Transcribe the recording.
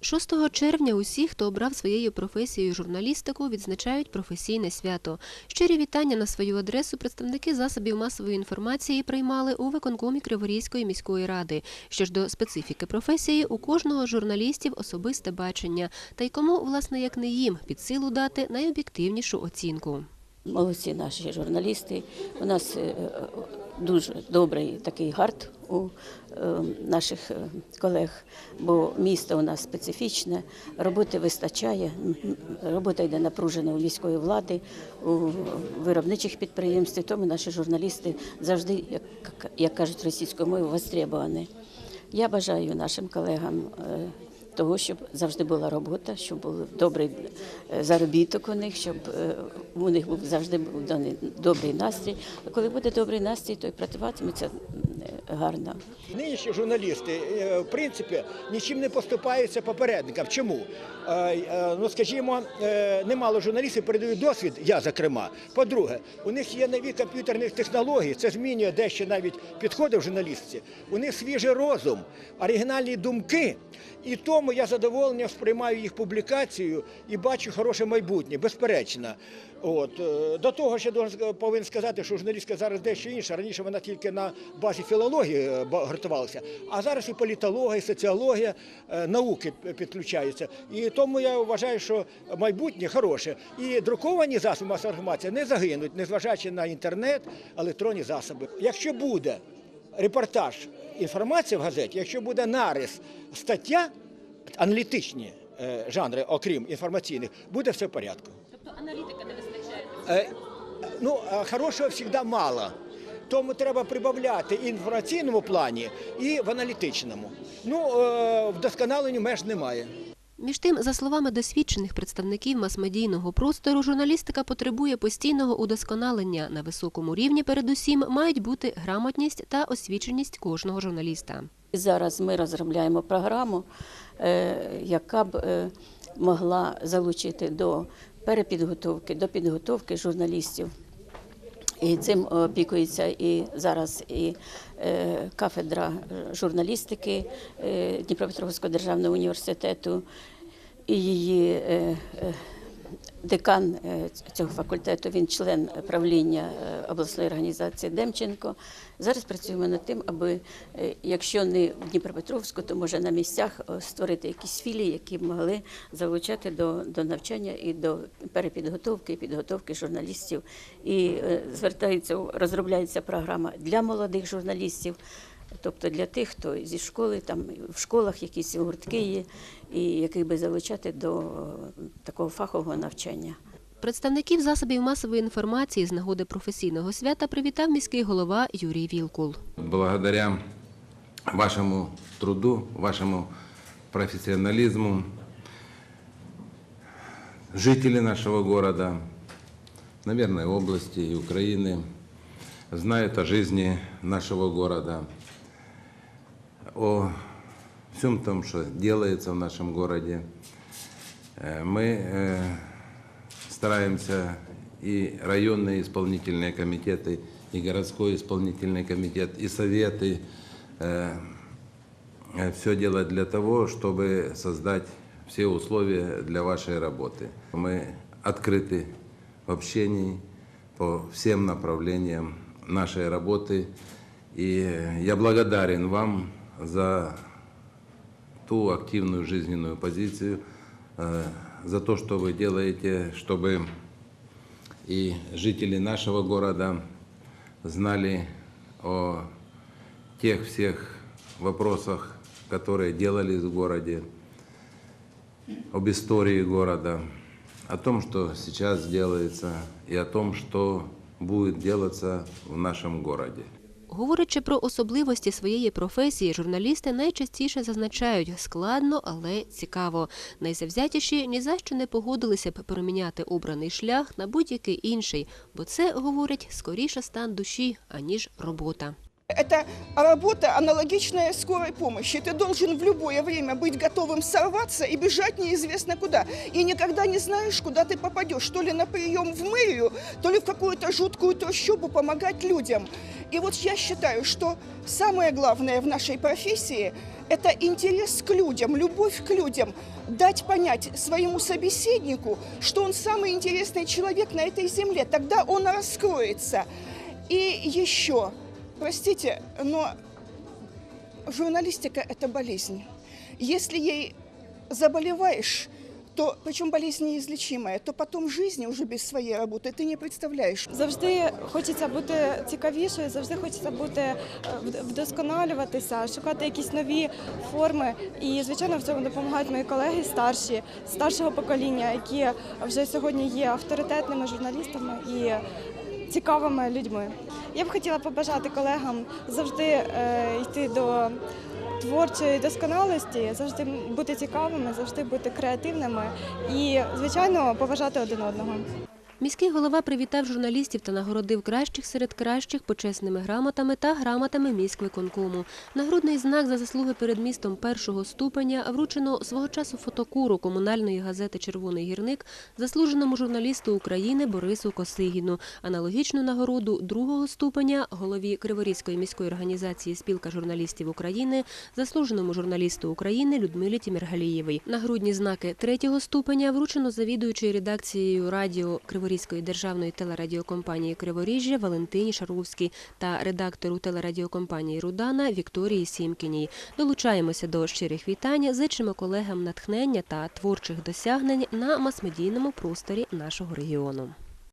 6 червня усі, хто обрав своєю професією журналістику, відзначають професійне свято. Щирі вітання на свою адресу представники засобів масової інформації приймали у виконкомі Криворізької міської ради. Що ж до специфіки професії, у кожного журналістів особисте бачення. Та й кому, власне, як не їм, під силу дати найоб'єктивнішу оцінку. Молодці наші журналісти. У нас е, дуже добрий такий гард у е, наших е, колег, бо місто у нас специфічне, роботи вистачає, робота йде напружена у міської влади, у виробничих підприємств, тому наші журналісти завжди, як, кажуть російською мовою, востребовані. Я бажаю нашим колегам е, того, щоб завжди була робота, щоб був добрий е, заробіток у них, щоб е, у них був завжди був даний добрий настрій. А коли буде добрий настрій, то й працюватиметься е, гарно. Нинішні журналісти, в принципі, нічим не поступаються попередникам. Чому? Ну, скажімо, немало журналістів передають досвід, я зокрема. По-друге, у них є нові комп'ютерні технології, це змінює дещо навіть підходи в журналістці. У них свіжий розум, оригінальні думки. І тому я з задоволенням сприймаю їх публікацію і бачу хороше майбутнє, безперечно. От е, до того ще повинен сказати, що журналістика зараз дещо інша. Раніше вона тільки на базі філології е, гартувалася, а зараз і політологія, і соціологія, е, науки підключаються. І тому я вважаю, що майбутнє хороше. І друковані засоби масової інформації не загинуть, незважаючи на інтернет, електронні засоби. Якщо буде репортаж, інформація в газеті, якщо буде нарис, стаття, аналітичні е, жанри, окрім інформаційних, буде все в порядку. Тобто аналітика не вистачає. Е, Ну, хорошого завжди мало. Тому треба прибавляти і в інформаційному плані, і в аналітичному. Ну, е, вдосконаленню меж немає. Між тим, за словами досвідчених представників мас-медійного простору, журналістика потребує постійного удосконалення. На високому рівні, передусім, мають бути грамотність та освіченість кожного журналіста. Зараз ми розробляємо програму, е, яка б е, могла залучити до перепідготовки, до підготовки журналістів. І цим опікується і зараз і е, кафедра журналістики е, Дніпропетровського державного університету, і її е, е, декан е, цього факультету, він член правління е, обласної організації Демченко. Зараз працюємо над тим, аби е, якщо не в Дніпропетровську, то може на місцях створити якісь філії, які б могли залучати до, до навчання і до перепідготовки і підготовки журналістів. І звертається, розробляється програма для молодих журналістів. Тобто для тих, хто зі школи, там в школах якісь гуртки є, і яких би залучати до такого фахового навчання. Представників засобів масової інформації з нагоди професійного свята привітав міський голова Юрій Вілкул. Благодаря вашему труду, вашему профессионализму, жители нашего города, наверное, области и Украины знают о жизни нашего города, о всем том, что делается в нашем городе. Э, Мы э, стараемся и районные исполнительные комитеты, и городской исполнительный комитет, и советы все делать для того, чтобы создать все условия для вашей работы. Мы открыты в общении по всем направлениям нашей работы. И я благодарен вам за ту активную жизненную позицию, э, за то, что вы делаете, чтобы и жители нашего города знали о тех всех вопросах, которые делались в городе, об истории города, о том, что сейчас делается, и о том, что будет делаться в нашем городе. Говорячи про особливості своєї професії, журналісти найчастіше зазначають складно, але цікаво. Найзавзятіші ні за що не погодилися б проміняти обраний шлях на будь-який інший, бо це говорять скоріше стан душі аніж робота. Это работа аналогичная скорой помощи. Ты должен в любое время быть готовым сорваться и бежать неизвестно куда. И никогда не знаешь, куда ты попадешь. То ли на прием в мэрию, то ли в какую-то жуткую трущобу помогать людям. И вот я считаю, что самое главное в нашей профессии – это интерес к людям, любовь к людям, дать понять своему собеседнику, что он самый интересный человек на этой земле, тогда он раскроется. И еще, простите, но журналистика – это болезнь. Если ей заболеваешь, то, причем болезнь неизлечимая, то потом жизни уже без своей работы ты не представляешь. Завжди хочеться бути цікавішою, завжди хочеться бути е, вдосконалюватися, шукати якісь нові форми. І звичайно в цьому допомагають мої колеги старші, старшого покоління, які вже сьогодні є авторитетними журналістами і цікавими людьми. Я б хотіла побажати колегам завжди е, йти до творчої досконалості, завжди бути цікавими, завжди бути креативними і, звичайно, поважати один одного. Міський голова привітав журналістів та нагородив кращих серед кращих почесними грамотами та грамотами міськвиконкому. Нагрудний знак за заслуги перед містом першого ступеня вручено свого часу фотокуру комунальної газети Червоний гірник заслуженому журналісту України Борису Косигіну. Аналогічну нагороду другого ступеня голові Криворізької міської організації Спілка журналістів України, заслуженому журналісту України Людмилі Тіміргалієвій. Нагрудні знаки третього ступеня вручено завідуючої редакцією радіо Криворізької державної телерадіокомпанії Криворіжжя Валентині Шаровській та редактору телерадіокомпанії Рудана Вікторії Сімкіній. Долучаємося до щирих вітань, зичимо колегам натхнення та творчих досягнень на масмедійному просторі нашого регіону.